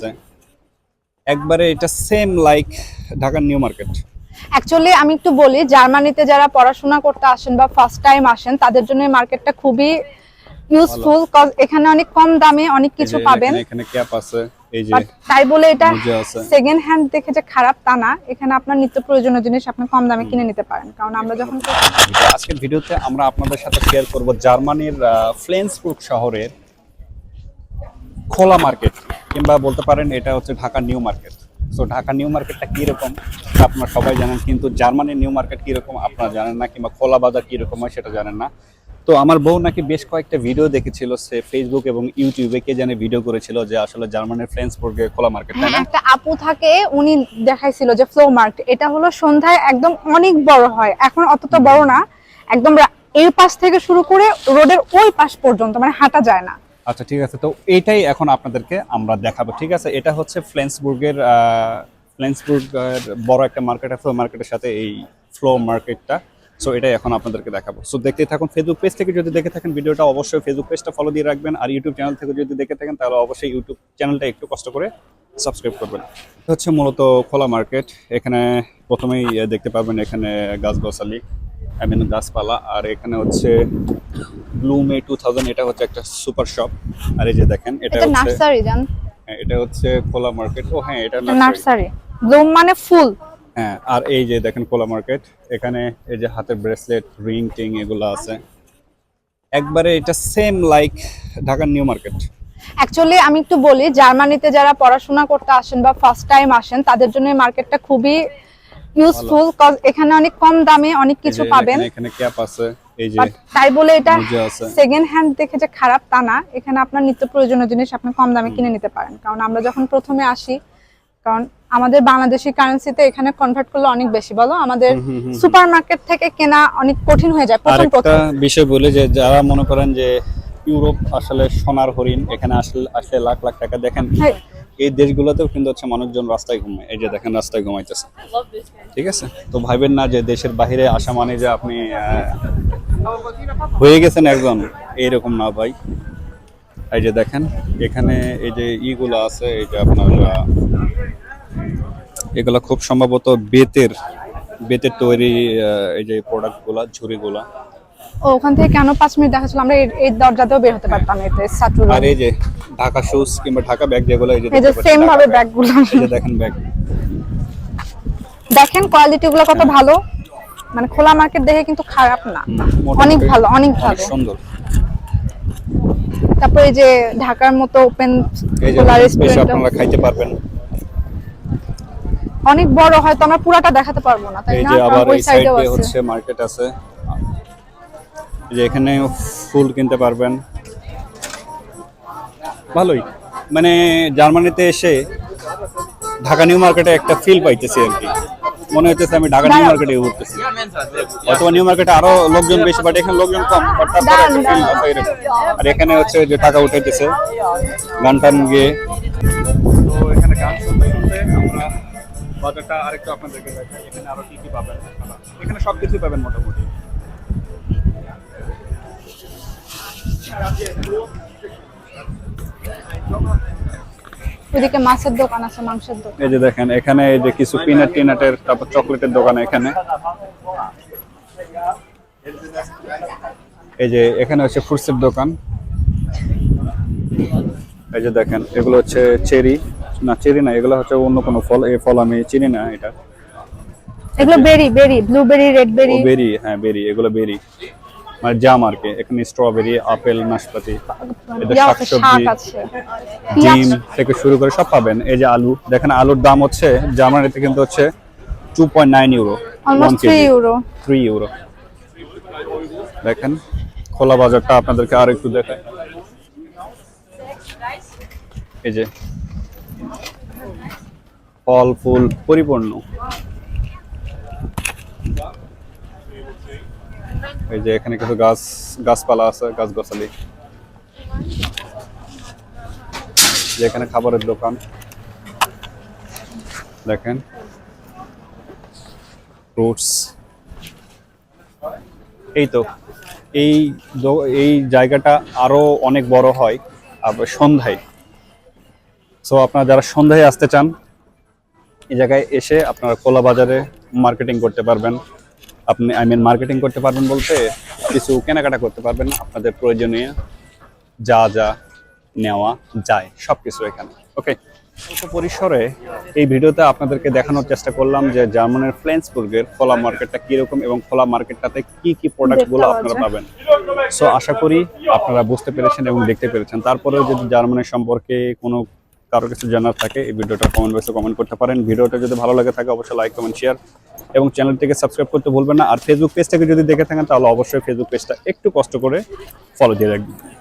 আছে। একবারে এটা সেম লাইক ঢাকার নিউ মার্কেট অ্যাকচুয়ালি আমি একটু বলি জার্মানিতে যারা পড়াশোনা করতে আসেন বা ফার্স্ট টাইম আসেন তাদের জন্য এই মার্কেটটা খুবই ইউজফুল কজ এখানে অনেক কম দামে অনেক কিছু পাবেন। এখানে ক্যাপ আছে এই যে তাই বলে এটা সেকেন্ড হ্যান্ড দেখে যে খারাপ তা না এখানে আপনার নিত্য প্রয়োজনীয় জিনিস আপনি কম দামে কিনে নিতে পারেন। কারণ আমরা যখন আজকের ভিডিওতে আমরা আপনাদের সাথে শেয়ার করব জার্মানির ফ্লেন্সবুর্গ শহরের খোলা মার্কেট, কিংবা বলতে পারেন এটা হচ্ছে Dhaka New Market. So Dhaka New মার্কেটটা কীরকম? আপনারা সবাই জানেন, কিন্তু জার্মানির নিউ মার্কেট কীরকম আপনারা জানেন না, কিংবা খোলা বাজার কীরকম হয় সেটা জানেন না। তো আমার বউ নাকি বেশ কয়েকটা ভিডিও দেখেছিল, সে ফেসবুক এবং ইউটিউবে কে জানে ভিডিও করেছিল যে আসলে জার্মানির ফ্লেন্সবুর্গে খোলা মার্কেট হ্যাঁ একটা আপু থাকে, উনি দেখাইছিল যে ফ্লো মার্কেট এটা হলো সন্ধ্যায় একদম অনেক বড় হয়। এখন অতটা বড় না, একদম এই পাশ থেকে শুরু করে রোডের ওই পাশ পর্যন্ত মানে হাঁটা যায় না। আচ্ছা ঠিক আছে। তো এটাই এখন আপনাদেরকে আমরা দেখাবো, ঠিক আছে? এটা হচ্ছে ফ্লেন্সবুর্গের ফ্লেন্সবুর্গের বড় একটা মার্কেট আছে মার্কেটের সাথে এই ফ্লো মার্কেটটা। সো এটাই এখন আপনাদেরকে দেখাবো। সো দেখতে থাকুন ফেসবুক পেজ থেকে যদি দেখে থাকেন ভিডিওটা, অবশ্যই ফেসবুক পেজটা ফলো দিয়ে রাখবেন। আর ইউটিউব চ্যানেল থেকে যদি দেখে থাকেন, তাহলে অবশ্যই ইউটিউব চ্যানেলটা একটু কষ্ট করে সাবস্ক্রাইব করবেন। এটা হচ্ছে মূলত খোলা মার্কেট। এখানে প্রথমেই দেখতে পাবেন এখানে গাছগাছালি। আই মিন গাছপালা আর এখানে হচ্ছে ব্লুমে টু থাউজেন্ড এটা হচ্ছে একটা সুপার শপ। আর এই যে দেখেন এটা নার্সারি জান। হ্যাঁ, এটা হচ্ছে খোলা মার্কেট। ও হ্যাঁ এটা নার্সারি। ব্লুম মানে ফুল। হ্যাঁ আর এই যে দেখেন খোলা মার্কেট এখানে এই যে হাতের ব্রেসলেট রিং টিং এগুলো আছে। একবারে এটা সেম লাইক ঢাকার নিউ মার্কেট। অ্যাকচুয়ালি আমি একটু বলি জার্মানিতে যারা পড়াশোনা করতে আসেন বা ফার্স্ট টাইম আসেন তাদের জন্য এই মার্কেটটা খুবই ইউজফুল কজ এখানে অনেক কম দামে অনেক কিছু পাবেন। এখানে ক্যাপ আছে এই যে তাই বলে এটা সেকেন্ড হ্যান্ড দেখে যে খারাপ তা না এখানে আপনার নিত্য প্রয়োজনীয় জিনিস আপনি কম দামে কিনে নিতে পারেন। কারণ আমরা যখন প্রথমে আসি কারণ আমাদের বাংলাদেশি কারেন্সিতে এখানে কনভার্ট করলে অনেক বেশি বলো? আমাদের হুম, হুম, হুম। সুপার মার্কেট থেকে কেনা অনেক কঠিন হয়ে যায় প্রথম প্রথম। বিষয় বলে যে যারা মনে করেন যে ইউরোপ আসলে সোনার হরিণ এখানে আসলে আসলে লাখ লাখ টাকা দেখেন। হ্যাঁ। এই দেশগুলোতেও কিন্তু হচ্ছে মানুষজন রাস্তায় ঘুমায়। এই যে দেখেন রাস্তায় ঘুমাইতেছে। ঠিক আছে? তো ভাইবেন না যে দেশের বাইরে আসা মানে যে আপনি হয়ে গেছেন একজন? এইরকম না ভাই। এই যে দেখেন এখানে এই যে ইগুলো আছে এই যে আপনার এগুলো খুব সম্ভবত বেতের বেতের তৈরি এই যে প্রোডাক্টগুলা ঝুড়িগুলা। ওখান থেকে কেন পাঁচ মিনিট দেখাচ্ছিল আমরা এই- এই দরজাতেও বের হতে পারতাম এতে আর এই যে ঢাকা শুজ কিংবা ঢাকা ব্যাগ যেগুলো এই যে এই যে সেম ভাবে ব্যাগগুলো এই যে দেখেন ব্যাগ দেখেন কোয়ালিটি গুলো কত ভালো? মানে খোলা মার্কেট দেখে কিন্তু খারাপ না। অনেক ভালো অনেক ভালো। সুন্দর। তারপর এই যে ঢাকার মতো ওপেন খোলা রেস্টুরেন্ট আপনারা খাইতে পারবেন। অনেক বড় হয়তো আমরা পুরাটা দেখাতে পারব না তাই এই না? যে আবার ওই সাইড হচ্ছে মার্কেট আছে। যে এখানে ফুল কিনতে পারবেন। ভালোই। মানে জার্মানিতে এসে ঢাকা নিউ মার্কেটে একটা ফিল পাইতেছি আর কি। মনে হচ্ছে আমি ঢাকা নিউ মার্কেটে ঘুরতেছি। অথবা নিউ মার্কেটে আরও লোকজন বেশি বাট এখানে লোকজন কম। বাট তারপরে একটা feel আছে এরকম। আর এখানে হচ্ছে যে টাকা উঠাইতেছে গান টান গিয়ে। তো এখানে গান শুনতে শুনতে আমরা বাজারটা আরেকটু আপনাদেরকে দেখাই। এখানে আরও কি কি পাবেন? এখানে সব কিছুই পাবেন মোটামুটি। ওইদিকে মাছের দোকান আছে মাংসের দোকান। এই যে দেখেন এখানে এই যে কিছু পিনাট টিনাটের তারপর চকলেটের দোকান এখানে। এই যে এখানে হচ্ছে ফ্রুটসের দোকান। এই যে দেখেন এগুলো হচ্ছে চেরি। না চেরি না এগুলো হচ্ছে অন্য কোনো ফল এই ফল আমি চিনি না এটা। এগুলো বেরি বেরি ব্লুবেরি রেড বেরি বেরি হ্যাঁ বেরি এগুলো বেরি। মানে জাম আর কি এখানে স্ট্রবেরি আপেল নাশপাতি শাক শাকসবজি ডিম থেকে শুরু করে সব পাবেন। এই যে আলু দেখেন আলুর দাম হচ্ছে জার্মানিতে কিন্তু হচ্ছে two point nine euro euro three euro দেখেন খোলা বাজারটা আপনাদেরকে আর একটু দেখায় এই যে ফল ফুল পরিপূর্ণ। এই যে এখানে কিছু গাছ, গাছপালা আছে গাছ গাছালি যে এখানে খাবারের দোকান। দেখেন। ফ্রুটস এই তো, এই এই জায়গাটা আরও অনেক বড় হয় সন্ধ্যায়। সো আপনারা যারা সন্ধ্যায় আসতে চান, এই জায়গায় এসে আপনারা খোলা বাজারে মার্কেটিং করতে পারবেন। আপনি আই মিন মার্কেটিং করতে পারবেন বলতে কিছু কেনাকাটা করতে পারবেন। আপনাদের প্রয়োজনীয় যা যা নেওয়া যায় সব কিছু এখানে। ওকে অল্প পরিসরে এই ভিডিওতে আপনাদেরকে দেখানোর চেষ্টা করলাম যে জার্মানের ফ্লেন্সবুর্গের খোলা মার্কেটটা কীরকম এবং খোলা মার্কেটটাতে কি কি প্রোডাক্টগুলো আপনারা পাবেন। সো আশা করি আপনারা বুঝতে পেরেছেন এবং দেখতে পেরেছেন। তারপরেও যদি জার্মানির সম্পর্কে কোনো কারও কিছু জানার থাকে এই ভিডিওটা কমেন্ট বক্সে কমেন্ট করতে পারেন। ভিডিওটা যদি ভালো লাগে থাকে অবশ্যই লাইক কমেন্ট শেয়ার এবং চ্যানেলটিকে সাবস্ক্রাইব করতে ভুলবেন না। আর ফেসবুক পেজটাকে যদি দেখে থাকেন, তাহলে অবশ্যই ফেসবুক পেজটা একটু কষ্ট করে ফলো দিয়ে রাখবেন।